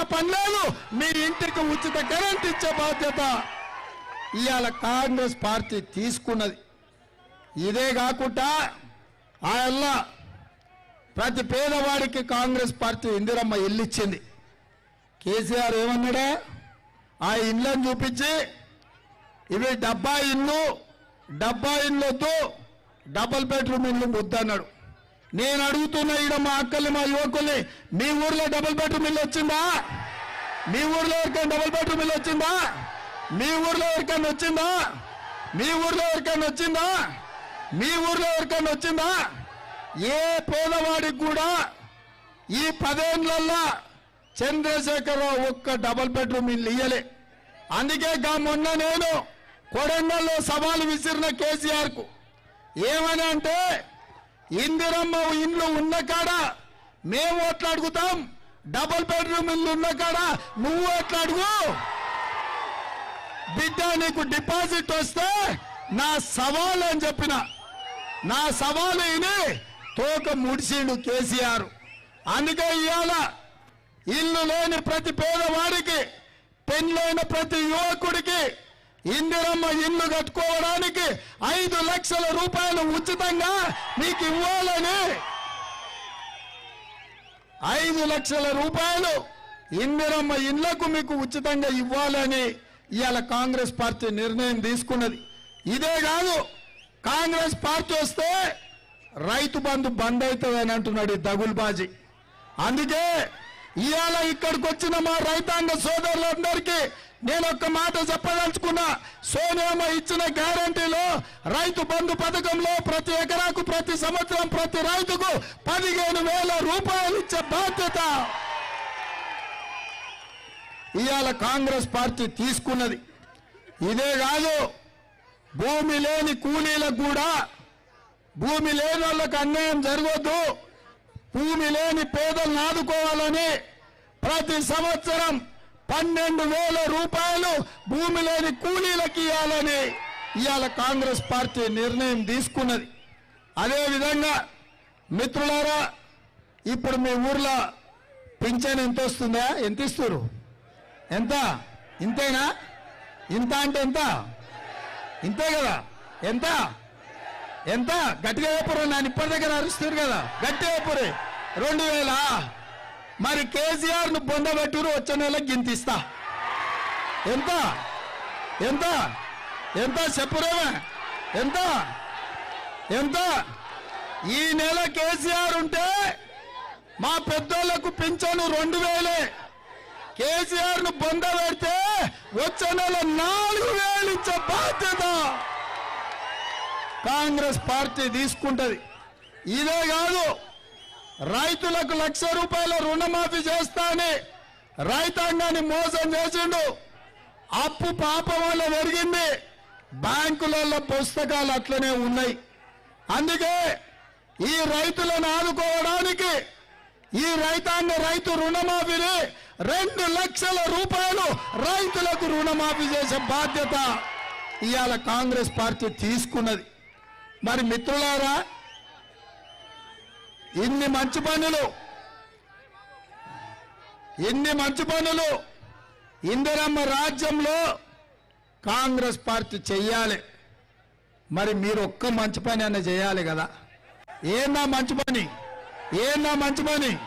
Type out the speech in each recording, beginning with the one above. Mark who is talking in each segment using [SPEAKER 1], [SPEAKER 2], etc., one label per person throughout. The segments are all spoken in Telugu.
[SPEAKER 1] చేయాల్సిన పనులను. మీ ఇంటికి ఉచిత కరెంట్ ఇచ్చే బాధ్యత. ఇవాళ కాంగ్రెస్ పార్టీ తీసుకున్నది. ఇదే కాకుండా ఆయన ప్రతి పేదవాడికి కాంగ్రెస్ పార్టీ ఇందిరమ్మ ఇల్లు ఇచ్చింది కేసీఆర్ ఏమన్నాడా? ఆ ఇళ్ళని చూపించి ఇవి డబ్బా ఇల్లు డబ్బా ఇల్లు వద్దు డబల్ బెడ్రూమ్ ఇల్లు వద్దన్నాడు నేను అడుగుతున్న ఈడ మా అక్కల్ని మా యువకుల్ని మీ ఊర్లో డబుల్ బెడ్రూమ్ ఇల్లు వచ్చిందా? మీ ఊర్లో ఎవరికైనా డబుల్ బెడ్రూమ్ ఇల్లు వచ్చిందా? మీ ఊర్లో ఎవరికైనా వచ్చిందా? మీ ఊర్లో ఎవరికైనా వచ్చిందా? మీ ఊర్లో ఎవరికైనా వచ్చిందా? ఏ పేదవాడికి కూడా ఈ పదేళ్ళల్లో చంద్రశేఖరరావు ఒక్క డబుల్ బెడ్రూమ్ ఇల్లు ఇయ్యలే. అందుకే గా మొన్న నేను కొడంగల్లో సవాలు విసిరిన కేసీఆర్కు ఏమని అంటే ఇందిరమ్మ ఇండ్లు ఉన్న కాడ మేము ఓట్లు అడుగుతాం. డబుల్ బెడ్రూమ్ ఇల్లు ఉన్న కాడ నువ్వు ఓట్లు అడుగు. బిడ్డ నీకు డిపాజిట్ వస్తే నా సవాల్ అని చెప్పిన నా సవాలు విని తోక ముడిసిండు కేసీఆర్. అందుకే ఇవాళ ఇల్లు లేని ప్రతి పేదవాడికి పెళ్ళైన ప్రతి యువకుడికి ఇందిరమ్మ ఇల్లు కట్టుకోవడానికి ఐదు లక్షల రూపాయలు ఉచితంగా మీకు ఇవ్వాలని. ఐదు లక్షల రూపాయలు ఇందిరమ్మ ఇళ్ళకు మీకు ఉచితంగా ఇవ్వాలని ఇవాళ కాంగ్రెస్ పార్టీ నిర్ణయం తీసుకున్నది. ఇదే కాదు కాంగ్రెస్ పార్టీ వస్తే రైతు బంధు బంద్ అవుతుందని అంటున్నాడు ఈ దగుల్బాజీ అందుకే ఇవాళ ఇక్కడికి వచ్చిన మా రైతాంగ సోదరులందరికీ నేను ఒక్క మాట చెప్పదలుచుకున్నా. సోనియామ ఇచ్చిన గ్యారంటీలో రైతు బంధు పథకంలో ప్రతి ఎకరాకు ప్రతి సంవత్సరం ప్రతి రైతుకు పదిహేను వేల రూపాయలు ఇచ్చే బాధ్యత. ఇవాళ కాంగ్రెస్ పార్టీ తీసుకున్నది. ఇదే కాదు భూమి లేని కూలీలకు కూడా భూమి లేని వాళ్ళకు అన్యాయం జరగొద్దు. భూమి లేని పేదలను ఆదుకోవాలని ప్రతి సంవత్సరం పన్నెండు వేల రూపాయలు భూమి లేని కూలీలకు ఇవ్వాలని ఇవాళ కాంగ్రెస్ పార్టీ నిర్ణయం తీసుకున్నది. అదేవిధంగా మిత్రులారా ఇప్పుడు మీ ఊర్లో పింఛన్ ఎంత వస్తుందా? ఎంత ఇస్తారు ఎంత? ఇంతేనా? ఇంత అంటే ఎంత? ఇంతే కదా? ఎంత? ఎంత? గట్టిగా వేపురు నేను ఇప్పటి దగ్గర అరుస్తుంది కదా. గట్టిగా చెప్పురు. రెండు వేల? మరి కేసీఆర్ను బొందబెట్టురు వచ్చే నెల గింతిస్తా. ఎంత? ఎంత? ఎంత చెప్పురేమే? ఎంత? ఎంత? ఈ నెల కేసీఆర్ ఉంటే మా పెద్దోళ్ళకు పింఛను రెండు వేలే. కేసీఆర్ను బొంద పెడితే వచ్చే నెల నాలుగు వేలు ఇచ్చే బాధ్యత. కాంగ్రెస్ పార్టీ తీసుకుంటుంది. ఇదే కాదు రైతులకు లక్ష రూపాయల రుణమాఫీ చేస్తా అని రైతాంగాన్ని మోసం చేసిండు. అప్పు పాపం వల్ల పెరిగింది బ్యాంకులలో పుస్తకాలు అట్లనే ఉన్నాయి. అందుకే ఈ రైతులను ఆదుకోవడానికి ఈ రైతాంగ రైతు రుణమాఫీని రెండు లక్షల రూపాయలు రైతులకు రుణమాఫీ చేసే బాధ్యత ఇవాళ కాంగ్రెస్ పార్టీ తీసుకున్నది. మరి మిత్రులారా ఇన్ని మంచి పనులు ఇన్ని మంచి పనులు ఇందిరమ్మ రాజ్యంలో కాంగ్రెస్ పార్టీ చెయ్యాలి. మరి మీరు ఒక్క మంచి పని అన్న చేయాలి కదా. ఏందా మంచి పని? ఏందా మంచి పని?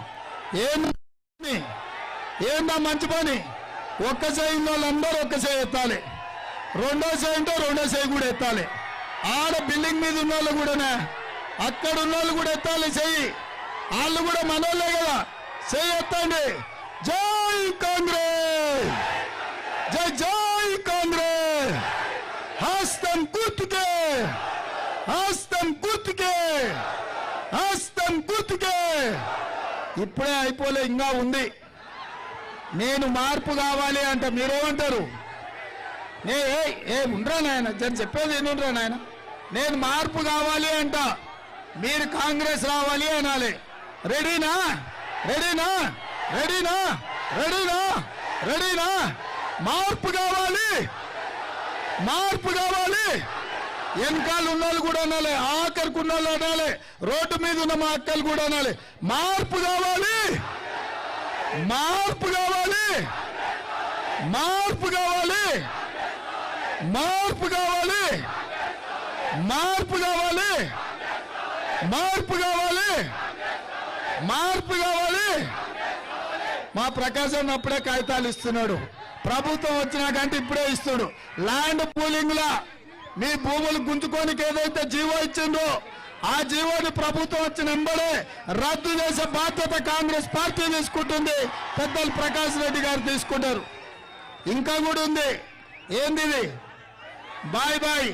[SPEAKER 1] ఏంది ఏందా మంచి పని? ఒక్క చేయి వాళ్ళందరూ ఒక్క చేయి ఎత్తాలి. రెండో చేయి రెండో చేయి కూడా ఎత్తాలి. ఆడ బిల్డింగ్ మీద ఉన్న వాళ్ళు కూడానే? అక్కడ ఉన్న వాళ్ళు కూడా ఎత్తాలి చెయ్యి. వాళ్ళు కూడా మనోళ్ళే కదా. చెయ్యి ఎత్తండి. జై కాంగ్రెస్! జై జై కాంగ్రెస్! హస్తం గుర్తుకే హస్తం గుర్తుకే హస్తం గుర్తుకే ఇప్పుడే అయిపోలే ఇంకా ఉంది. నేను మార్పు కావాలి అంటే మీరేమంటారు? నే ఏ ఏ ఉండరా నాయన జన్ చెప్పేది ఉండరా నాయనా? నేను మార్పు కావాలి అంట. మీరు కాంగ్రెస్ రావాలి అనాలి. రెడీనా? రెడీనా? రెడీనా? రెడీనా? రెడీనా? మార్పు కావాలి. మార్పు కావాలి. వెనకాల ఉన్న వాళ్ళు కూడా అనాలి. ఆఖరికి ఉన్న వాళ్ళు అనాలి. రోడ్డు మీద ఉన్న మా అక్కలు కూడా అనాలి. మార్పు కావాలి. మార్పు కావాలి. మార్పు కావాలి. మార్పు కావాలి. మార్పు కావాలి. మార్పు కావాలి. మార్పు కావాలి. మా ప్రకాశం అప్పుడే కాగితాలు ఇస్తున్నాడు. ప్రభుత్వం వచ్చినాకంటే ఇప్పుడే ఇస్తాడు ల్యాండ్ పూలింగ్ లా మీ భూములు గుంజుకోనికి ఏదైతే జీవో ఇచ్చిందో ఆ జీవోని ప్రభుత్వం వచ్చిన ఎంబడే రద్దు చేసే బాధ్యత కాంగ్రెస్ పార్టీ తీసుకుంటుంది. పెద్దలు ప్రకాష్ రెడ్డి గారు తీసుకుంటారు. ఇంకా కూడా ఉంది. ఏంది బాయ్ బాయ్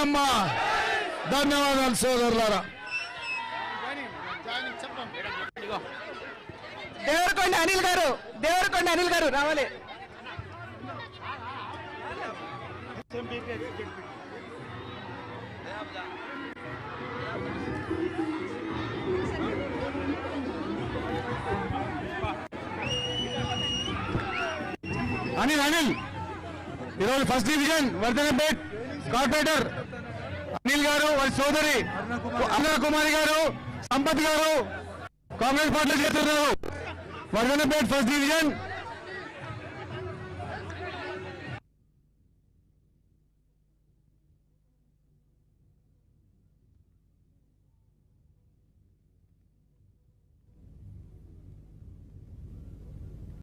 [SPEAKER 1] సోనియమ్మ ధన్యవాదాలు సోదరులారా.
[SPEAKER 2] దేవరకొండ అనిల్ గారు దేవరకొండ అనిల్ గారు రావాలి.
[SPEAKER 1] అనిల్ అనిల్. ఈరోజు first division Wardhannapet corporator Anil garu వారి సోదరి అరుణ కుమారి గారు సంపత్ గారు కాంగ్రెస్ పార్టీలో చేస్తున్నారు. Wardhannapet first division.